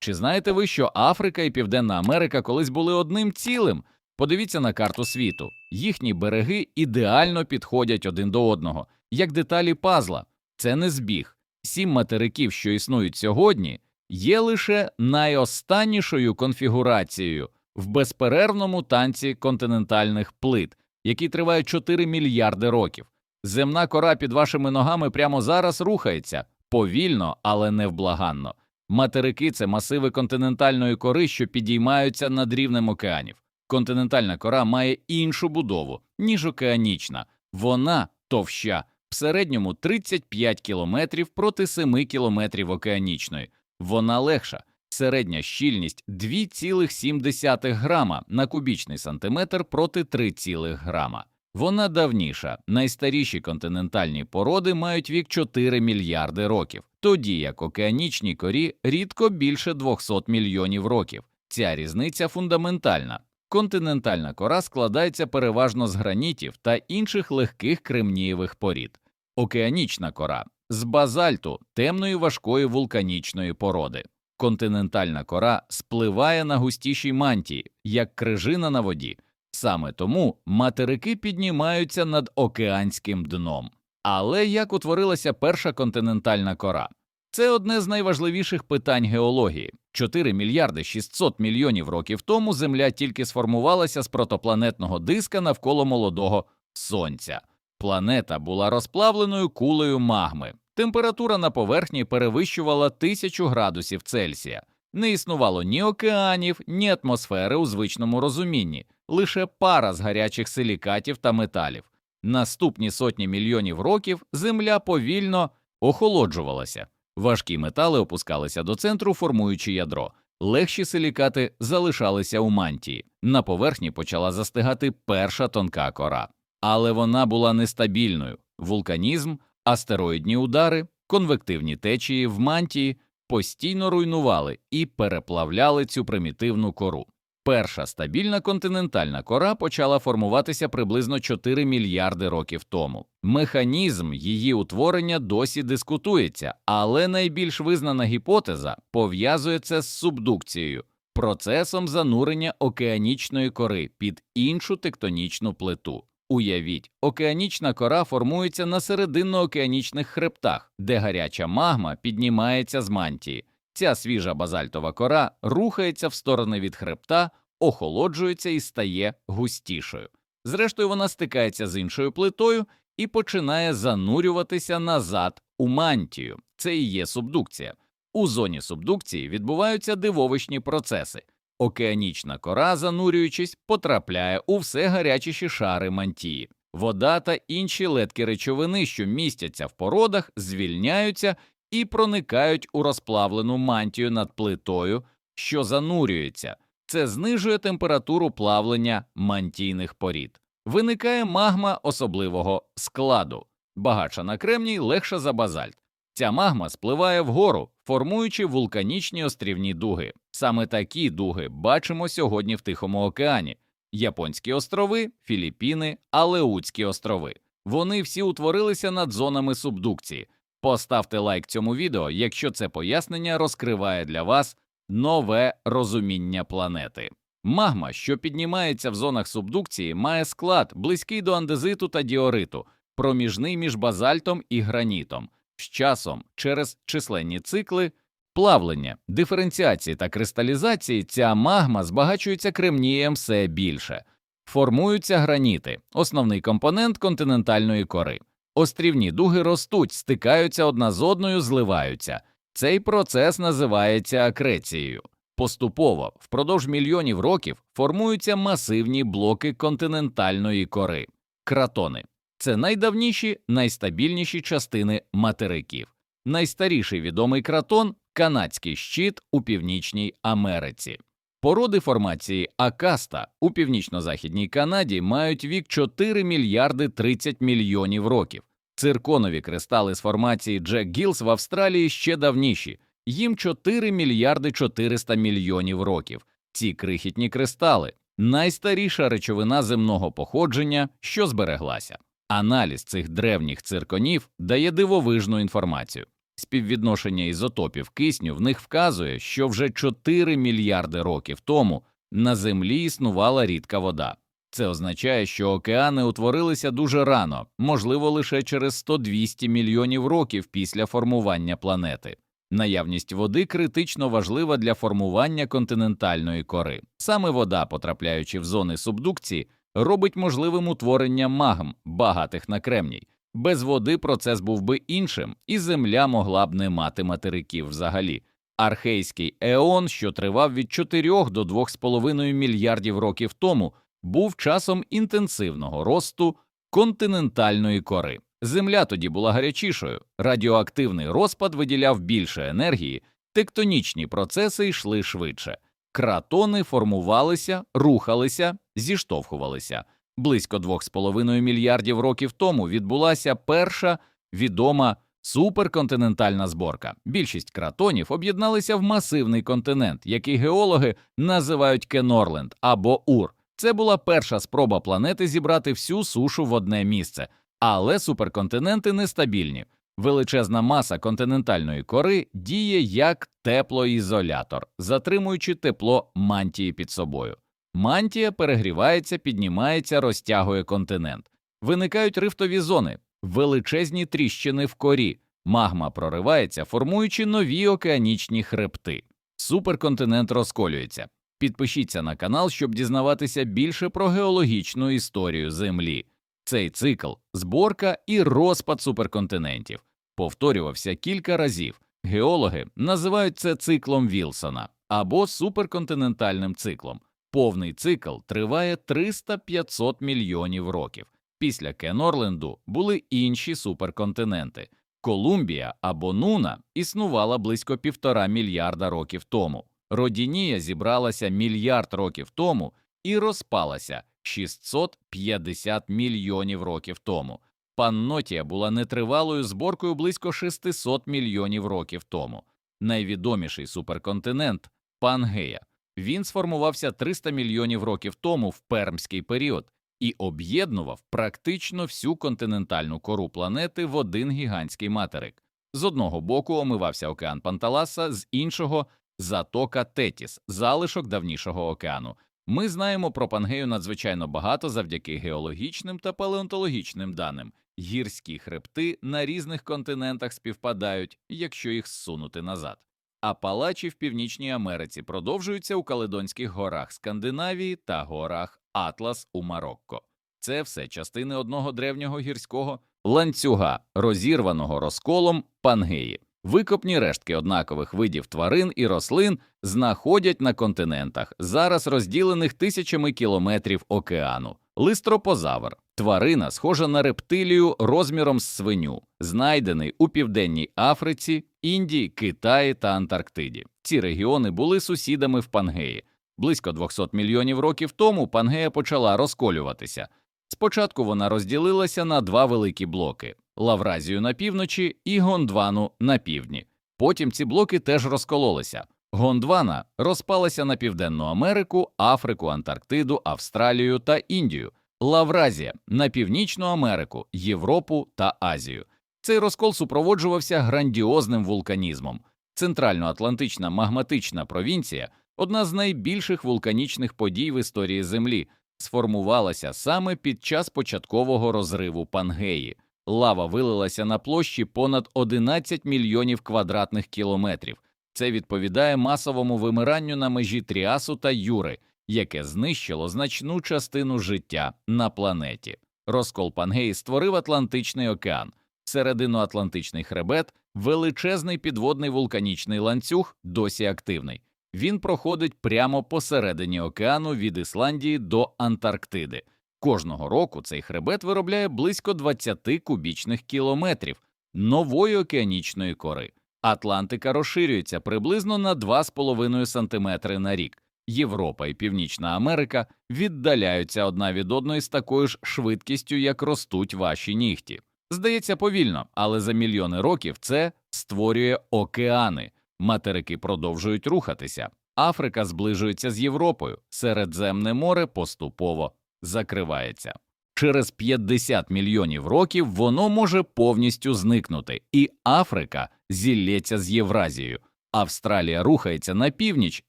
Чи знаєте ви, що Африка і Південна Америка колись були одним цілим? Подивіться на карту світу. Їхні береги ідеально підходять один до одного, як деталі пазла. Це не збіг. Сім материків, що існують сьогодні, є лише найостаннішою конфігурацією в безперервному танці континентальних плит, який триває 4 мільярди років. Земна кора під вашими ногами прямо зараз рухається повільно, але невблаганно. Материки це масиви континентальної кори, що підіймаються над рівнем океанів. Континентальна кора має іншу будову, ніж океанічна. Вона товща, в середньому 35 кілометрів проти 7 кілометрів океанічної. Вона легша. Середня щільність 2,7 грама на кубічний сантиметр проти 3, грама. Вона давніша. Найстаріші континентальні породи мають вік 4 мільярди років, тоді як океанічній корі рідко більше 200 мільйонів років. Ця різниця фундаментальна. Континентальна кора складається переважно з гранітів та інших легких кремнієвих порід. Океанічна кора з базальту темної важкої вулканічної породи. Континентальна кора спливає на густішій мантії, як крижина на воді. Саме тому материки піднімаються над океанським дном. Але як утворилася перша континентальна кора? Це одне з найважливіших питань геології. 4 мільярди 600 мільйонів років тому Земля тільки сформувалася з протопланетного диска навколо молодого Сонця. Планета була розплавленою кулею магми. Температура на поверхні перевищувала тисячу градусів Цельсія. Не існувало ні океанів, ні атмосфери у звичному розумінні, лише пара з гарячих силікатів та металів. Наступні сотні мільйонів років Земля повільно охолоджувалася. Важкі метали опускалися до центру, формуючи ядро. Легші силікати залишалися у мантії. На поверхні почала застигати перша тонка кора. Але вона була нестабільною. Вулканізм, астероїдні удари, конвективні течії в мантії постійно руйнували і переплавляли цю примітивну кору. Перша стабільна континентальна кора почала формуватися приблизно 4 мільярди років тому. Механізм її утворення досі дискутується, але найбільш визнана гіпотеза пов'язує це з субдукцією, процесом занурення океанічної кори під іншу тектонічну плиту. Уявіть, океанічна кора формується на серединно-океанічних хребтах, де гаряча магма піднімається з мантії. Ця свіжа базальтова кора рухається в сторони від хребта, охолоджується і стає густішою. Зрештою, вона стикається з іншою плитою і починає занурюватися назад у мантію. Це і є субдукція. У зоні субдукції відбуваються дивовищні процеси. Океанічна кора, занурюючись, потрапляє у все гарячіші шари мантії. Вода та інші ледкі речовини, що містяться в породах, звільняються і проникають у розплавлену мантію над плитою, що занурюється. Це знижує температуру плавлення мантійних порід. Виникає магма особливого складу, багатша на кремній, легша за базальт. Ця магма спливає вгору, формуючи вулканічні острівні дуги. Саме такі дуги бачимо сьогодні в Тихому океані: Японські острови, Філіппіни, Алеутські острови. Вони всі утворилися над зонами субдукції. Поставте лайк цьому відео, якщо це пояснення розкриває для вас нове розуміння планети. Магма, що піднімається в зонах субдукції, має склад близький до андезиту та діориту, проміжний між базальтом і гранітом. З часом, через численні цикли, плавлення, диференціації та кристалізації, ця магма збагачується кремнієм все більше. Формуються граніти, основний компонент континентальної кори. Острівні дуги ростуть, стикаються одна з одною, зливаються. Цей процес називається акрецією. Поступово, впродовж мільйонів років, формуються масивні блоки континентальної кори кратони. Це найдавніші, найстабільніші частини материків. Найстаріший відомий кратон канадський щит у Північній Америці. Породи формації Акаста у північно-західній Канаді мають вік 4 мільярди 30 мільйонів років. Цирконові кристали з формації Джек Гілс в Австралії ще давніші, їм 4 мільярди 400 мільйонів років. Ці крихітні кристали найстаріша речовина земного походження, що збереглася. Аналіз цих древніх цирконів дає дивовижну інформацію. Співвідношення ізотопів кисню в них вказує, що вже 4 мільярди років тому на Землі існувала рідка вода. Це означає, що океани утворилися дуже рано, можливо, лише через 100-200 мільйонів років після формування планети. Наявність води критично важлива для формування континентальної кори. Саме вода, потрапляючи в зони субдукції, робить можливим утворення магм, багатих на кремній. Без води процес був би іншим, і Земля могла б не мати материків взагалі. Архейський еон, що тривав від 4 до 2,5 мільярдів років тому, був часом інтенсивного росту континентальної кори. Земля тоді була гарячішою, радіоактивний розпад виділяв більше енергії, тектонічні процеси йшли швидше. Кратони формувалися, рухалися, зіштовхувалися. Близько 2,5 мільярдів років тому відбулася перша відома суперконтинентальна зборка. Більшість кратонів об'єдналися в масивний континент, який геологи називають Кенорленд або Ур. Це була перша спроба планети зібрати всю сушу в одне місце, але суперконтиненти нестабільні. Величезна маса континентальної кори діє як теплоізолятор, затримуючи тепло мантії під собою. Мантія перегрівається, піднімається, розтягує континент. Виникають рифтові зони, величезні тріщини в корі, магма проривається, формуючи нові океанічні хребти. Суперконтинент розколюється. Підпишіться на канал, щоб дізнаватися більше про геологічну історію Землі. Цей цикл зборка і розпад суперконтинентів повторювався кілька разів. Геологи називають це циклом Вілсона або суперконтинентальним циклом. Повний цикл триває 300-500 мільйонів років. Після Кенорленду були інші суперконтиненти. Колумбія або Нуна існувала близько півтора мільярда років тому. Родінія зібралася мільярд років тому і розпалася 650 мільйонів років тому. Паннотія була нетривалою зборкою близько 600 мільйонів років тому. Найвідоміший суперконтинент Пангея. Він сформувався 300 мільйонів років тому в пермський період і об'єднував практично всю континентальну кору планети в один гігантський материк. З одного боку омивався океан Панталаса, з іншого затока Тетіс, залишок давнішого океану. Ми знаємо про Пангею надзвичайно багато завдяки геологічним та палеонтологічним даним. Гірські хребти на різних континентах співпадають, якщо їх зсунути назад. Апалачі в Північній Америці продовжуються у Каледонських горах Скандинавії та горах Атлас у Марокко. Це все частини одного древнього гірського ланцюга, розірваного розколом Пангеї. Викопні рештки однакових видів тварин і рослин знаходять на континентах, зараз розділених тисячами кілометрів океану. Листропозавр тварина, схожа на рептилію розміром з свиню, знайдений у південній Африці, Індії, Китаї та Антарктиді. Ці регіони були сусідами в Пангеї. Близько 200 мільйонів років тому Пангея почала розколюватися. Спочатку вона розділилася на два великі блоки Лавразію на півночі і Гондвану на півдні. Потім ці блоки теж розкололися. Гондвана розпалася на Південну Америку, Африку, Антарктиду, Австралію та Індію, Лавразія на Північну Америку, Європу та Азію. Цей розкол супроводжувався грандіозним вулканізмом. Центральноатлантична магматична провінція, одна з найбільших вулканічних подій в історії Землі, сформувалася саме під час початкового розриву Пангеї. Лава вилилася на площі понад 11 мільйонів квадратних кілометрів. Це відповідає масовому вимиранню на межі Тріасу та Юри, яке знищило значну частину життя на планеті. Розкол Пангеї створив Атлантичний океан, серединоатлантичний хребет, величезний підводний вулканічний ланцюг, досі активний. Він проходить прямо посередині океану від Ісландії до Антарктиди. Кожного року цей хребет виробляє близько 20 кубічних кілометрів нової океанічної кори. Атлантика розширюється приблизно на 2,5 см на рік. Європа і Північна Америка віддаляються одна від одної з такою ж швидкістю, як ростуть ваші нігті. Здається, повільно, але за мільйони років це створює океани. Материки продовжують рухатися. Африка зближується з Європою, Середземне море поступово закривається. Через 50 мільйонів років воно може повністю зникнути, і Африка зілється з Євразією. Австралія рухається на північ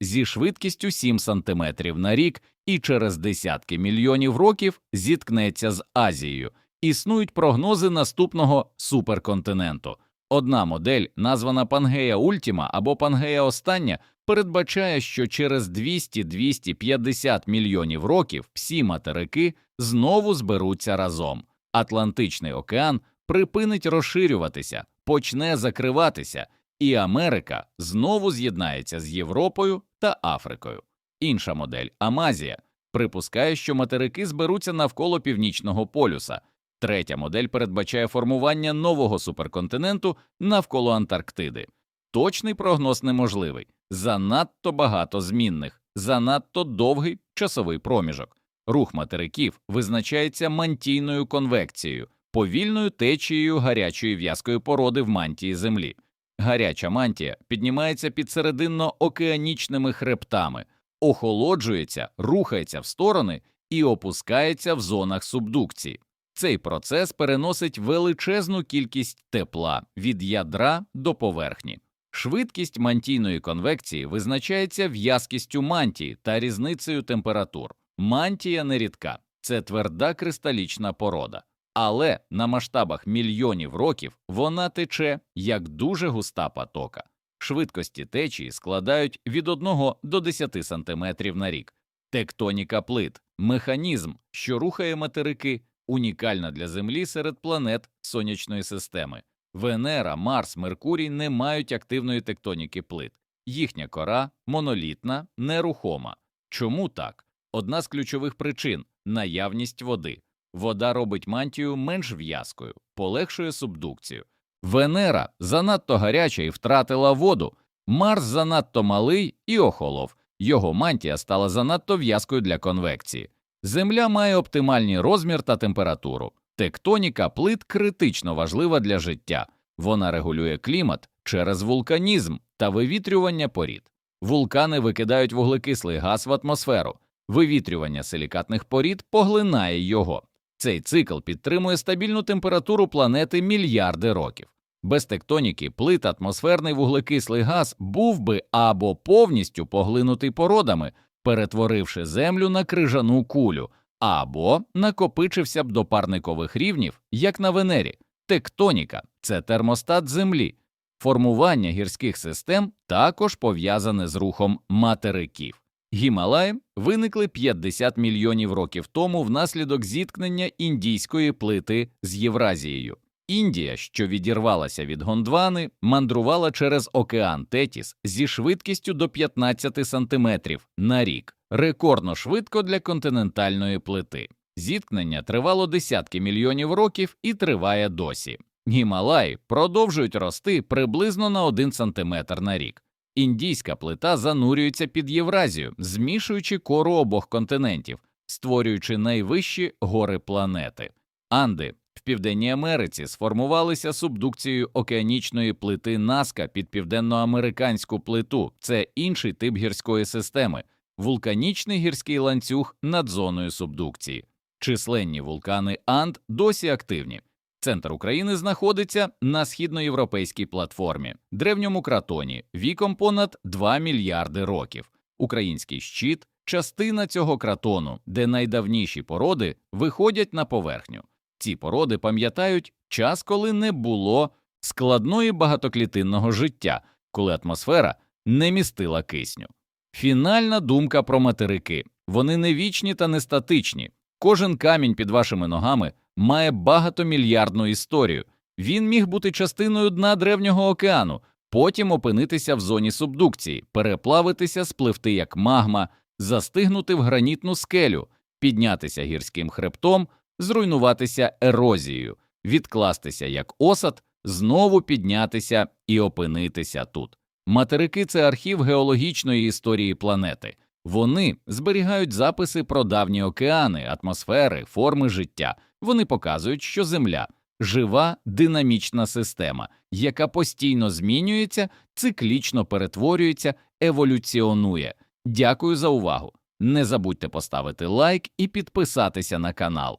зі швидкістю 7 см на рік і через десятки мільйонів років зіткнеться з Азією. Існують прогнози наступного суперконтиненту. Одна модель, названа Пангея Ультіма або Пангея Остання, передбачає, що через 200-250 мільйонів років всі материки знову зберуться разом. Атлантичний океан припинить розширюватися, почне закриватися, і Америка знову з'єднається з Європою та Африкою. Інша модель Амазія припускає, що материки зберуться навколо північного полюса. Третя модель передбачає формування нового суперконтиненту навколо Антарктиди. Точний прогноз неможливий, занадто багато змінних, занадто довгий часовий проміжок. Рух материків визначається мантійною конвекцією, повільною течією гарячої в'язкої породи в мантії Землі. Гаряча мантія піднімається під серединно-океанічними хребтами, охолоджується, рухається в сторони і опускається в зонах субдукції. Цей процес переносить величезну кількість тепла від ядра до поверхні. Швидкість мантійної конвекції визначається в'язкістю мантії та різницею температур. Мантія нерідка це тверда кристалічна порода, але на масштабах мільйонів років вона тече як дуже густа потока. Швидкості течії складають від 1 до 10 см на рік. Тектоніка плит механізм, що рухає материки, унікальна для Землі серед планет сонячної системи. Венера, Марс, Меркурій не мають активної тектоніки плит. Їхня кора монолітна, нерухома. Чому так? Одна з ключових причин наявність води. Вода робить мантію менш в'язкою, полегшує субдукцію. Венера занадто гаряча і втратила воду. Марс занадто малий і охолов. Його мантія стала занадто в'язкою для конвекції. Земля має оптимальний розмір та температуру. Тектоніка плит критично важлива для життя. Вона регулює клімат через вулканізм та вивітрювання порід. Вулкани викидають вуглекислий газ в атмосферу. Вивітрювання силікатних порід поглинає його. Цей цикл підтримує стабільну температуру планети мільярди років. Без тектоніки плит атмосферний вуглекислий газ був би або повністю поглинутий породами, перетворивши землю на крижану кулю, або накопичився б до парникових рівнів, як на Венері. Тектоніка це термостат Землі. Формування гірських систем також пов'язане з рухом материків. Гімалаї виникли 50 мільйонів років тому внаслідок зіткнення індійської плити з Євразією. Індія, що відірвалася від Гондвани, мандрувала через океан Тетіс зі швидкістю до 15 сантиметрів на рік, рекордно швидко для континентальної плити. Зіткнення тривало десятки мільйонів років і триває досі. Гімалаї продовжують рости приблизно на 1 сантиметр на рік. Індійська плита занурюється під Євразію, змішуючи кору обох континентів, створюючи найвищі гори планети. Анди в Південній Америці сформувалися субдукцією океанічної плити Наска під південноамериканську плиту. Це інший тип гірської системи, вулканічний гірський ланцюг над зоною субдукції. Численні вулкани Анд досі активні. Центр України знаходиться на східноєвропейській платформі, древньому кратоні, віком понад 2 мільярди років. Український щит частина цього кратону, де найдавніші породи виходять на поверхню. Ці породи пам'ятають час, коли не було складної багатоклітинного життя, коли атмосфера не містила кисню. Фінальна думка про материки вони не вічні та не статичні. Кожен камінь під вашими ногами має багатомільярдну історію. Він міг бути частиною дна древнього океану, потім опинитися в зоні субдукції, переплавитися, спливти як магма, застигнути в гранітну скелю, піднятися гірським хребтом, зруйнуватися ерозією, відкластися як осад, знову піднятися і опинитися тут. Материки це архів геологічної історії планети. Вони зберігають записи про давні океани, атмосфери, форми життя. Вони показують, що Земля жива динамічна система, яка постійно змінюється, циклічно перетворюється, еволюціонує. Дякую за увагу. Не забудьте поставити лайк і підписатися на канал.